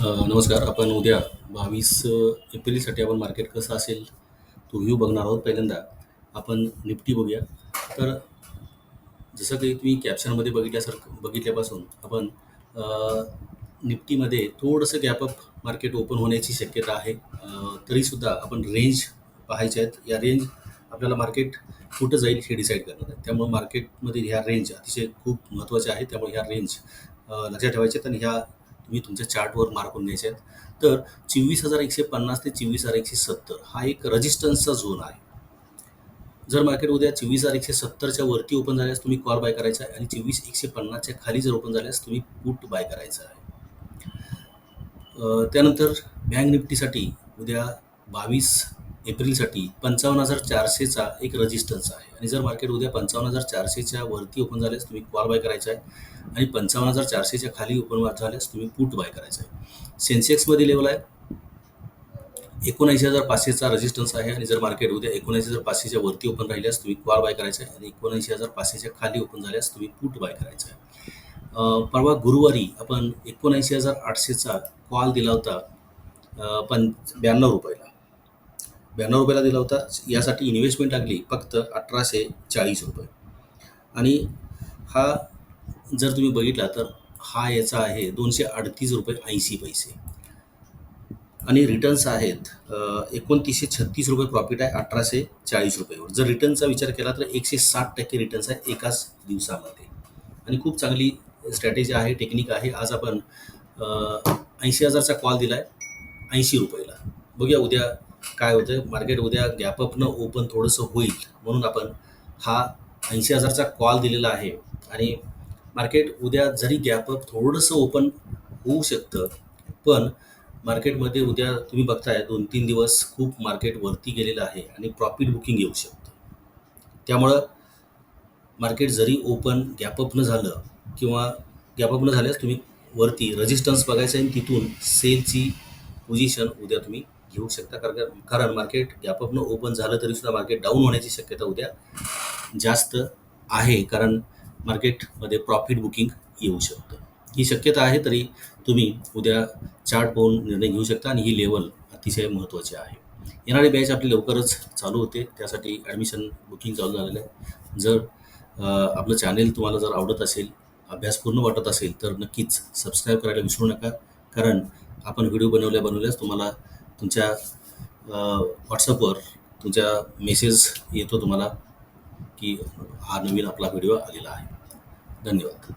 नमस्कार. आपण उद्या बावीस एप्रिलसाठी आपण मार्केट कसं असेल तो व्ह्यू बघणार आहोत पहिल्यांदा. आपण निफ्टी बघूया. तर जसं काही तुम्ही कॅप्शनमध्ये बघितल्यासारखं बघितल्यापासून आपण निफ्टीमध्ये थोडंसं गॅपअप मार्केट ओपन होण्याची शक्यता आहे. तरीसुद्धा आपण रेंज पाहायचे आहेत. या रेंज आपल्याला मार्केट कुठं जाईल हे डिसाईड करणार आहे त्यामुळे मार्केटमध्ये ह्या रेंज अतिशय खूप महत्त्वाच्या आहेत. त्यामुळे ह्या रेंज लक्षात ठेवायच्या आहेत. आणि ह्या तुम्ही तुमच्या चार्टवर मार्क करून आहेत. तर चोवीस हजार एकशे पन्नास ते चोवीस हजार एकशे सत्तर हा एक रजिस्टन्सचा झोन आहे. जर मार्केट उद्या चोवीस हजार एकशे सत्तरच्या वरती ओपन झाल्यास तुम्ही कॉल बाय करायचा आहे आणि चोवीस एकशे पन्नासच्या खाली जर ओपन झाल्यास तुम्ही पुट बाय करायचा आहे. त्यानंतर बँक निफ्टीसाठी उद्या बावीस एप्रिलसाठी पंचावन्न हजार चारशेचा एक रजिस्टन्स आहे. आणि जर मार्केट उद्या पंचावन्न हजार चारशेच्या वरती ओपन झाल्यास तुम्ही कॉल बाय करायचा आहे. आणि पंचावन्न हजार चारशेच्या खाली ओपन झाल्यास तुम्ही पुट बाय करायचा आहे. सेन्सेक्समध्ये लेवल आहे. एकोणऐंशी हजार पाचशेचा रजिस्टन्स आहे. आणि जर मार्केट उद्या एकोणऐंशी हजार पाचशेच्या वरती ओपन राहिल्यास तुम्ही कॉल बाय करायचा आहे. आणि एकोणऐंशी हजार पाचशेच्या खाली ओपन झाल्यास तुम्ही पुट बाय करायचा आहे. परवा गुरुवारी आपण एकोणऐंशी हजार आठशेचा कॉल दिला होता. अं, पं ब्याण्णव रुपयाला. ब्याण्णव रुपयाला दिला होता. यासाठी इन्व्हेस्टमेंट लागली फक्त अठराशे चाळीस रुपये. आणि हा जर तुम्ही बघितला तर हा याचा आहे दोनशे अडतीस रुपये ऐंशी पैसे. आणि रिटर्न्स आहेत एकोणतीसशे छत्तीस रुपये प्रॉफिट आहे अठराशे चाळीस रुपयेवर. जर रिटर्नचा विचार केला तर एकशे साठ टक्के रिटर्न्स आहे एकाच दिवसामध्ये. आणि खूप चांगली स्ट्रॅटेजी आहे टेक्निक आहे. आज आपण ऐंशी हजारचा कॉल दिला आहे ऐंशी रुपयाला. बघूया उद्या काय होतं मार्केट उद्या गॅपअपनं ओपन थोडंसं होईल. म्हणून आपण हा ऐंशी हजारचा कॉल दिलेला आहे. आणि मार्केट उद्या जरी गॅपअप थोडंसं ओपन होऊ शकतं पण मार्केटमध्ये उद्या तुम्ही बघताय दोन तीन दिवस खूप मार्केट वरती गेलेलं आहे आणि प्रॉफिट बुकिंग येऊ शकतं. त्यामुळं मार्केट जरी ओपन गॅपअप न झालं किंवा गॅपअप न झाल्यास तुम्ही वरती रेजिस्टन्स बघायचं आणि तिथून सेलची पोझिशन उद्या तुम्ही घेऊ शकता. कारण कारण मार्केट गॅपअपनं ओपन झालं तरी सुद्धा मार्केट डाऊन होण्याची शक्यता उद्या जास्त आहे. कारण मार्केटमध्ये प्रॉफिट बुकिंग येऊ शकतं. ही शक्यता आहे तरी तुम्ही उद्या चार्ट पाहून निर्णय घेऊ शकता आणि ही लेवल अतिशय महत्त्वाची आहे. येणारी बॅच आपली लवकरच चालू होते. त्यासाठी ॲडमिशन बुकिंग चालू झालेलं आहे. जर आपलं चॅनेल तुम्हाला जर आवडत असेल अभ्यास पूर्ण वाटत असेल तर नक्कीच सबस्क्राईब करायला विसरू नका. कारण आपण व्हिडिओ बनवल्या बनवल्यास तुम्हाला तुमच्या व्हॉट्सअपवर तुमच्या मेसेज येतो तुम्हाला की हा नवीन आपला व्हिडिओ आलेला आहे. धन्यवाद.